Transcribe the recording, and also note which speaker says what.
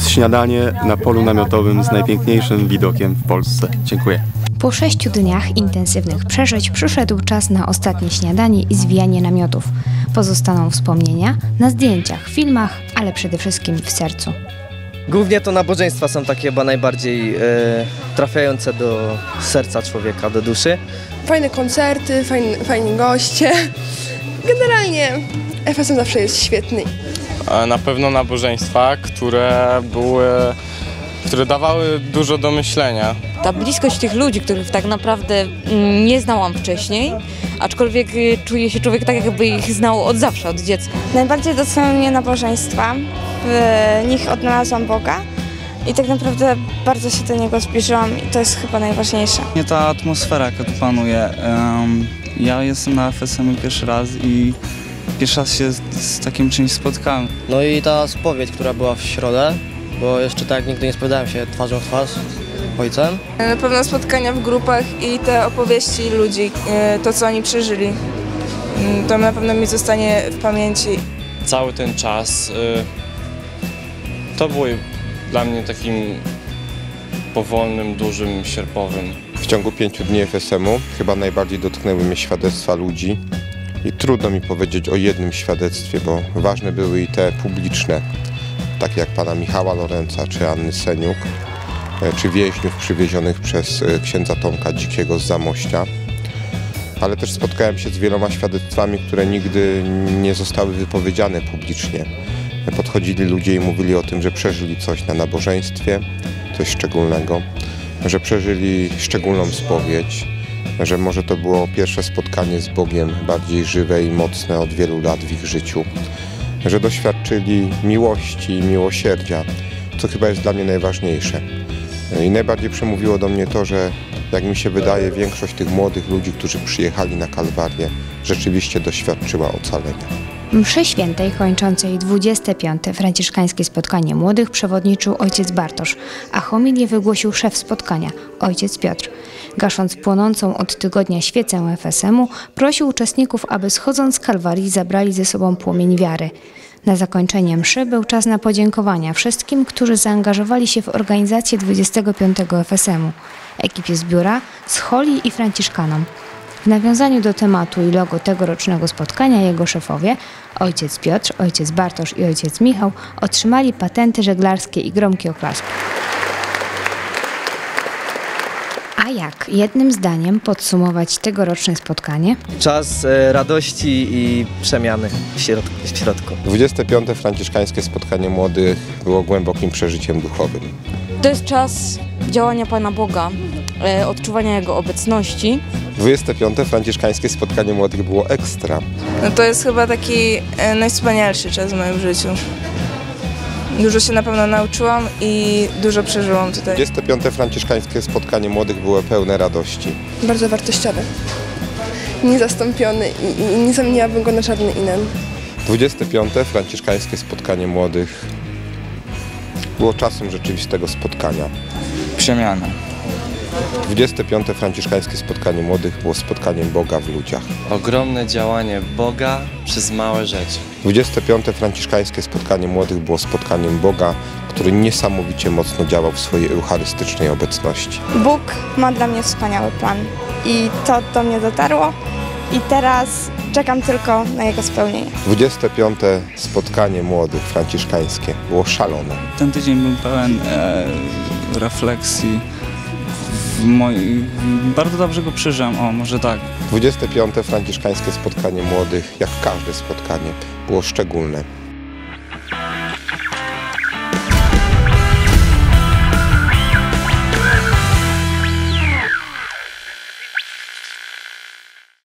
Speaker 1: jest śniadanie na polu namiotowym z najpiękniejszym widokiem w Polsce. Dziękuję.
Speaker 2: Po sześciu dniach intensywnych przeżyć przyszedł czas na ostatnie śniadanie i zwijanie namiotów. Pozostaną wspomnienia na zdjęciach, filmach, ale przede wszystkim w sercu.
Speaker 3: Głównie to nabożeństwa są takie chyba najbardziej e, trafiające do serca człowieka, do duszy.
Speaker 4: Fajne koncerty, fajni, fajni goście. Generalnie FSM zawsze jest świetny.
Speaker 5: Na pewno nabożeństwa, które były, które dawały dużo do myślenia.
Speaker 6: ta bliskość tych ludzi, których tak naprawdę mm, nie znałam wcześniej, aczkolwiek y, czuje się człowiek tak, jakby ich znał od zawsze, od dziecka.
Speaker 7: Najbardziej doceniam mnie nabożeństwa. W nich odnalazłam Boga i tak naprawdę bardzo się do Niego zbliżyłam i to jest chyba najważniejsze.
Speaker 8: Nie ta atmosfera, jaka tu panuje. Ja jestem na FSM pierwszy raz i pierwszy raz się z, z takim czymś spotkałem.
Speaker 3: No i ta spowiedź, która była w środę, bo jeszcze tak nigdy nie spowiadałem się twarzą w twarz z ojcem.
Speaker 4: Na pewno spotkania w grupach i te opowieści ludzi, e, to co oni przeżyli. Mm, To na pewno mi zostanie w pamięci.
Speaker 5: Cały ten czas y, to było dla mnie takim powolnym, dużym, sierpowym.
Speaker 9: W ciągu pięciu dni FSM-u chyba najbardziej dotknęły mnie świadectwa ludzi i trudno mi powiedzieć o jednym świadectwie, bo ważne były i te publiczne, takie jak pana Michała Lorenca czy Anny Seniuk, e, czy więźniów przywiezionych przez e, księdza Tomka Dzikiego z Zamościa. Ale też spotkałem się z wieloma świadectwami, które nigdy nie zostały wypowiedziane publicznie. Podchodzili ludzie i mówili o tym, że przeżyli coś na nabożeństwie, coś szczególnego że przeżyli szczególną spowiedź, że może to było pierwsze spotkanie z Bogiem bardziej żywe i mocne od wielu lat w ich życiu, że doświadczyli miłości i miłosierdzia, co chyba jest dla mnie najważniejsze. I najbardziej przemówiło do mnie to, że jak mi się wydaje, większość tych młodych ludzi, którzy przyjechali na Kalwarię, rzeczywiście doświadczyła ocalenia.
Speaker 2: Mszy świętej kończącej 25. franciszkańskie spotkanie młodych przewodniczył ojciec Bartosz, a homilię wygłosił szef spotkania, ojciec Piotr. Gasząc płonącą od tygodnia świecę FSM-u, prosił uczestników, aby schodząc z Kalwarii zabrali ze sobą płomień wiary. Na zakończenie mszy był czas na podziękowania wszystkim, którzy zaangażowali się w organizację 25. FSM-u, ekipie z biura, z Holi i Franciszkanom. W nawiązaniu do tematu i logo tegorocznego spotkania jego szefowie, ojciec Piotr, ojciec Bartosz i ojciec Michał otrzymali patenty żeglarskie i gromkie oklaski. A jak jednym zdaniem podsumować tegoroczne spotkanie?
Speaker 3: Czas e, radości i przemiany w środku. W środku.
Speaker 9: 25. franciszkańskie spotkanie młodych było głębokim przeżyciem duchowym.
Speaker 6: To jest czas działania Pana Boga, e, odczuwania Jego obecności.
Speaker 9: 25. franciszkańskie spotkanie młodych było ekstra.
Speaker 4: No to jest chyba taki e, najwspanialszy czas w moim życiu. Dużo się na pewno nauczyłam i dużo przeżyłam tutaj.
Speaker 9: 25. franciszkańskie spotkanie młodych było pełne radości.
Speaker 4: Bardzo wartościowy. Niezastąpiony i, i nie zamieniłabym go na żadny inny.
Speaker 9: 25. franciszkańskie spotkanie młodych było czasem rzeczywistego spotkania.
Speaker 8: Przemiana.
Speaker 9: 25. franciszkańskie spotkanie młodych było spotkaniem Boga w ludziach.
Speaker 5: Ogromne działanie Boga przez małe rzeczy.
Speaker 9: 25. franciszkańskie spotkanie młodych było spotkaniem Boga, który niesamowicie mocno działał w swojej eucharystycznej obecności.
Speaker 7: Bóg ma dla mnie wspaniały plan i to do mnie dotarło i teraz czekam tylko na Jego spełnienie.
Speaker 9: 25. spotkanie młodych franciszkańskie było szalone.
Speaker 8: Ten tydzień był pełen e, refleksji. Moj... Bardzo dobrze go przeżyłem, o może tak.
Speaker 9: 25. franciszkańskie spotkanie młodych, jak każde spotkanie, było szczególne.